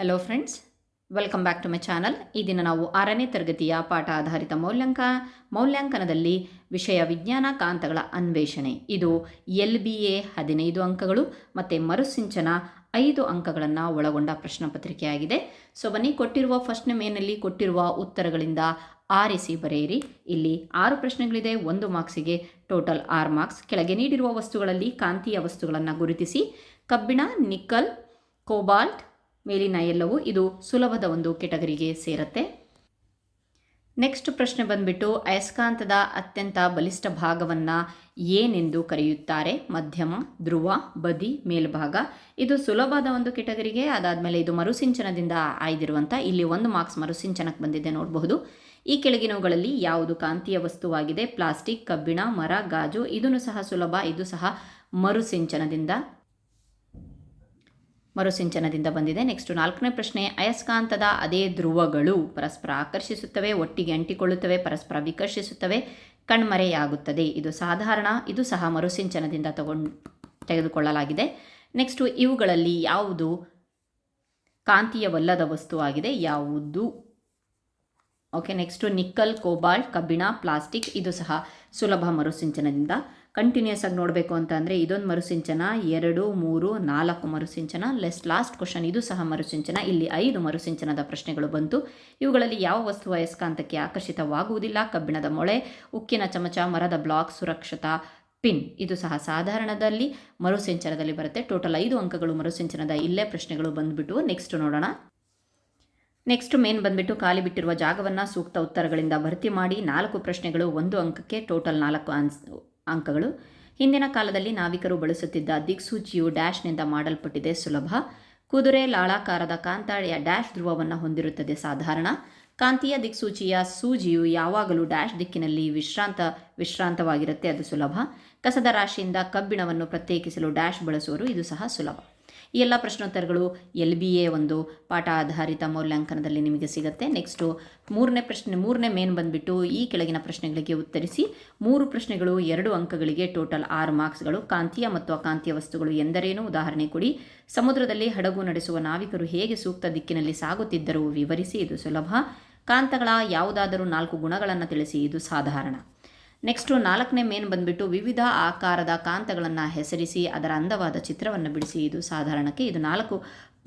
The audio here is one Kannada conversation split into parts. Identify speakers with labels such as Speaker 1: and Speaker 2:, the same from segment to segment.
Speaker 1: Hello friends welcome back to my channel ಈ ದಿನ ನಾವು ಆರನೇ ತರಗತಿಯ ಪಾಠ ಆಧಾರಿತ ಮೌಲ್ಯಾಂಕ, ಮೌಲ್ಯಾಂಕನದಲ್ಲಿ ವಿಷಯ ವಿಜ್ಞಾನ ಕಾಂತಗಳ ಅನ್ವೇಷಣೆ. ಇದು ಎಲ್ ಬಿ ಎ ಹದಿನೈದು ಅಂಕಗಳು ಮತ್ತು ಮರುಸಿಂಚನ ಐದು ಅಂಕಗಳನ್ನು ಒಳಗೊಂಡ ಪ್ರಶ್ನೆ ಪತ್ರಿಕೆಯಾಗಿದೆ. ಸೊ ಬನ್ನಿ, ಕೊಟ್ಟಿರುವ ಫಸ್ಟ್ ಮೇನಲ್ಲಿ ಕೊಟ್ಟಿರುವ ಉತ್ತರಗಳಿಂದ ಆರಿಸಿ ಬರೆಯಿರಿ. ಇಲ್ಲಿ ಆರು ಪ್ರಶ್ನೆಗಳಿದೆ, ಒಂದು ಮಾರ್ಕ್ಸಿಗೆ ಟೋಟಲ್ ಆರು ಮಾರ್ಕ್ಸ್ ಕೆಳಗೆ ನೀಡಿರುವ ವಸ್ತುಗಳಲ್ಲಿ ಕಾಂತೀಯ ವಸ್ತುಗಳನ್ನು ಗುರುತಿಸಿ. ಕಬ್ಬಿಣ ನಿಕ್ಕಲ್ ಕೋಬಾಲ್ಟ್ ಮೇಲಿನ ಎಲ್ಲವೂ ಇದು ಸುಲಭದ ಒಂದು ಕೆಟಗರಿಗೆ ಸೇರುತ್ತೆ. ನೆಕ್ಸ್ಟ್ ಪ್ರಶ್ನೆ ಬಂದ್ಬಿಟ್ಟು, ಅಯಸ್ಕಾಂತದ ಅತ್ಯಂತ ಬಲಿಷ್ಠ ಭಾಗವನ್ನು ಏನೆಂದು ಕರೆಯುತ್ತಾರೆ? ಮಧ್ಯಮ, ಧ್ರುವ, ಬದಿ, ಮೇಲ್ಭಾಗ. ಇದು ಸುಲಭದ ಒಂದು ಕೆಟಗರಿಗೆ, ಅದಾದಮೇಲೆ ಇದು ಮರುಸಿಂಚನದಿಂದ ಆಯ್ದಿರುವಂಥ ಇಲ್ಲಿ ಒಂದು ಮಾರ್ಕ್ಸ್ ಮರುಸಿಂಚನಕ್ಕೆ ಬಂದಿದೆ ನೋಡಬಹುದು. ಈ ಕೆಳಗಿನವುಗಳಲ್ಲಿ ಯಾವುದು ಕಾಂತೀಯ ವಸ್ತುವಾಗಿದೆ? ಪ್ಲಾಸ್ಟಿಕ್, ಕಬ್ಬಿಣ, ಮರ, ಗಾಜು. ಇದನ್ನು ಸಹ ಸುಲಭ, ಇದು ಸಹ ಮರುಸಿಂಚನದಿಂದ ಮರುಸಿಂಚನದಿಂದ ಬಂದಿದೆ. ನೆಕ್ಸ್ಟ್ ನಾಲ್ಕನೇ ಪ್ರಶ್ನೆ, ಅಯಸ್ಕಾಂತದ ಅದೇ ಧ್ರುವಗಳು ಪರಸ್ಪರ ಆಕರ್ಷಿಸುತ್ತವೆ, ಒಟ್ಟಿಗೆ ಅಂಟಿಕೊಳ್ಳುತ್ತವೆ, ಪರಸ್ಪರ ವಿಕರ್ಷಿಸುತ್ತವೆ, ಕಣ್ಮರೆಯಾಗುತ್ತದೆ. ಇದು ಸಾಧಾರಣ, ಇದು ಸಹ ಮರುಸಿಂಚನದಿಂದ ತಗೊಂಡು ತೆಗೆದುಕೊಳ್ಳಲಾಗಿದೆ. ನೆಕ್ಸ್ಟು ಇವುಗಳಲ್ಲಿ ಯಾವುದು ಕಾಂತೀಯವಲ್ಲದ ವಸ್ತುವಾಗಿದೆ ಯಾವುದು? ಓಕೆ, ನೆಕ್ಸ್ಟು ನಿಕ್ಕಲ್ ಕೋಬಾಲ್ಟ್, ಕಬ್ಬಿಣ, ಪ್ಲಾಸ್ಟಿಕ್, ಇದು ಸಹ ಸುಲಭ ಮರುಸಿಂಚನದಿಂದ ಕಂಟಿನ್ಯೂಸ್ ಆಗಿ ನೋಡಬೇಕು ಅಂತಂದರೆ ಇದೊಂದು ಮರುಸಿಂಚನ, ಎರಡು, ಮೂರು, ನಾಲ್ಕು ಮರುಸಿಂಚನ ಲೆಸ್ ಲಾಸ್ಟ್ ಕ್ವಶನ್ ಇದು ಸಹ ಮರುಸಿಂಚನ. ಇಲ್ಲಿ ಐದು ಮರುಸಿಂಚನದ ಪ್ರಶ್ನೆಗಳು ಬಂತು. ಇವುಗಳಲ್ಲಿ ಯಾವ ವಸ್ತು ವಯಸ್ಕಾಂತಕ್ಕೆ ಆಕರ್ಷಿತವಾಗುವುದಿಲ್ಲ? ಕಬ್ಬಿಣದ ಮೊಳೆ, ಉಕ್ಕಿನ ಚಮಚ, ಮರದ ಬ್ಲಾಕ್ ಸುರಕ್ಷತಾ ಪಿನ್ ಇದು ಸಹ ಸಾಧಾರಣದಲ್ಲಿ ಮರುಸಿಂಚನದಲ್ಲಿ ಬರುತ್ತೆ. ಟೋಟಲ್ ಐದು ಅಂಕಗಳು ಮರುಸಿಂಚನದ ಇಲ್ಲೇ ಪ್ರಶ್ನೆಗಳು ಬಂದುಬಿಟ್ಟು ನೆಕ್ಸ್ಟ್ ನೋಡೋಣ. ನೆಕ್ಸ್ಟ್ ಮೇನ್ ಬಂದ್ಬಿಟ್ಟು ಖಾಲಿ ಬಿಟ್ಟಿರುವ ಜಾಗವನ್ನು ಸೂಕ್ತ ಉತ್ತರಗಳಿಂದ ಭರ್ತಿ ಮಾಡಿ ನಾಲ್ಕು ಪ್ರಶ್ನೆಗಳು ಒಂದು ಅಂಕಕ್ಕೆ ಟೋಟಲ್ ನಾಲ್ಕು ಆನ್ಸ್ ಅಂಕಗಳು. ಹಿಂದಿನ ಕಾಲದಲ್ಲಿ ನಾವಿಕರು ಬಳಸುತ್ತಿದ್ದ ದಿಕ್ಸೂಚಿಯು ಡ್ಯಾಶ್ನಿಂದ ಮಾಡಲ್ಪಟ್ಟಿದೆ ಸುಲಭ. ಕುದುರೆ, ಲಾಳಾಕಾರದ ಕಾಂತಾಳೆಯ ಡ್ಯಾಶ್ ಧ್ರುವವನ್ನು ಹೊಂದಿರುತ್ತದೆ ಸಾಧಾರಣ. ಕಾಂತೀಯ ದಿಕ್ಸೂಚಿಯ ಸೂಜಿಯು ಯಾವಾಗಲೂ ಡ್ಯಾಶ್ ದಿಕ್ಕಿನಲ್ಲಿ ವಿಶ್ರಾಂತ, ವಿಶ್ರಾಂತವಾಗಿರುತ್ತೆ, ಅದು ಸುಲಭ. ಕಸದ ರಾಶಿಯಿಂದ ಕಬ್ಬಿಣವನ್ನು ಪ್ರತ್ಯೇಕಿಸಲು ಡ್ಯಾಶ್ ಬಳಸುವರು ಇದು ಸಹ ಸುಲಭ. ಈ ಎಲ್ಲ ಪ್ರಶ್ನೋತ್ತರಗಳು ಎಲ್ ಬಿ ಎ ಒಂದು ಪಾಠ ಆಧಾರಿತ ಮೌಲ್ಯಾಂಕನದಲ್ಲಿ ನಿಮಗೆ ಸಿಗುತ್ತೆ. ನೆಕ್ಸ್ಟು ಮೂರನೇ ಪ್ರಶ್ನೆ, ಮೂರನೇ ಮೇನ್ ಬಂದುಬಿಟ್ಟು ಈ ಕೆಳಗಿನ ಪ್ರಶ್ನೆಗಳಿಗೆ ಉತ್ತರಿಸಿ. ಮೂರು ಪ್ರಶ್ನೆಗಳು, ಎರಡು ಅಂಕಗಳಿಗೆ ಟೋಟಲ್ ಆರು ಮಾರ್ಕ್ಸ್ಗಳು ಕಾಂತೀಯ ಮತ್ತು ಅಕಾಂತೀಯ ವಸ್ತುಗಳು ಎಂದರೇನು? ಉದಾಹರಣೆ ಕೊಡಿ. ಸಮುದ್ರದಲ್ಲಿ ಹಡಗು ನಡೆಸುವ ನಾವಿಕರು ಹೇಗೆ ಸೂಕ್ತ ದಿಕ್ಕಿನಲ್ಲಿ ಸಾಗುತ್ತಿದ್ದರು ವಿವರಿಸಿ, ಇದು ಸುಲಭ. ಕಾಂತಗಳ ಯಾವುದಾದರೂ ನಾಲ್ಕು ಗುಣಗಳನ್ನು ತಿಳಿಸಿ, ಇದು ಸಾಧಾರಣ. ನೆಕ್ಸ್ಟು ನಾಲ್ಕನೇ ಮೇನ್ ಬಂದುಬಿಟ್ಟು ವಿವಿಧ ಆಕಾರದ ಕಾಂತಗಳನ್ನು ಹೆಸರಿಸಿ ಅದರ ಅಂದವಾದ ಚಿತ್ರವನ್ನು ಬಿಡಿಸಿ. ಇದು ಸಾಧಾರಣಕ್ಕೆ ಇದು ನಾಲ್ಕು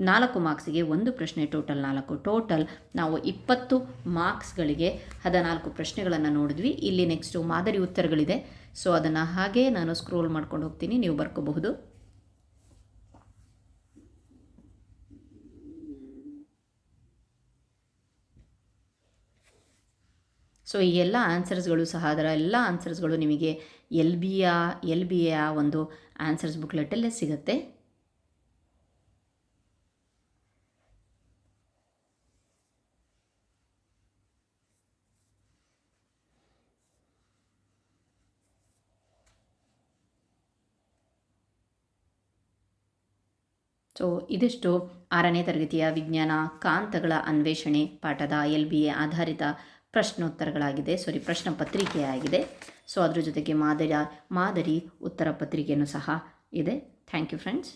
Speaker 1: ನಾಲ್ಕು ಮಾರ್ಕ್ಸಿಗೆ ಒಂದು ಪ್ರಶ್ನೆ ಟೋಟಲ್ ನಾಲ್ಕು. ಟೋಟಲ್ ನಾವು ಇಪ್ಪತ್ತು ಮಾರ್ಕ್ಸ್ಗಳಿಗೆ ಹದಿನಾಲ್ಕು ಪ್ರಶ್ನೆಗಳನ್ನು ನೋಡಿದ್ವಿ. ಇಲ್ಲಿ ನೆಕ್ಸ್ಟು ಮಾದರಿ ಉತ್ತರಗಳಿದೆ. ಸೊ ಅದನ್ನು ಹಾಗೆ ನಾನು ಸ್ಕ್ರೋಲ್ ಮಾಡ್ಕೊಂಡು ಹೋಗ್ತೀನಿ. ನೀವು ಬರ್ಕೋಬಹುದು. ಸೊ ಈ ಎಲ್ಲ ಆನ್ಸರ್ಸ್ಗಳು ಸಹ, ಅದರ ಎಲ್ಲ ಆನ್ಸರ್ಸ್ಗಳು ನಿಮಗೆ L B A L B A ಒಂದು ಆನ್ಸರ್ಸ್ ಬುಕ್ಲೆಟಲ್ಲೇ ಸಿಗುತ್ತೆ. ಸೊ ಇದಿಷ್ಟು ಆರನೇ ತರಗತಿಯ ವಿಜ್ಞಾನ ಕಾಂತಗಳ ಅನ್ವೇಷಣೆ ಪಾಠದ ಎಲ್ ಬಿ ಎ ಆಧಾರಿತ ಪ್ರಶ್ನೋತ್ತರಗಳಾಗಿದೆ. ಸಾರಿ ಪ್ರಶ್ನೆ ಪತ್ರಿಕೆಯಾಗಿದೆ. ಸೊ ಅದರ ಜೊತೆಗೆ ಮಾದರಿ ಮಾದರಿ ಉತ್ತರ ಪತ್ರಿಕೆಯೂ ಸಹ ಇದೆ. Thank you friends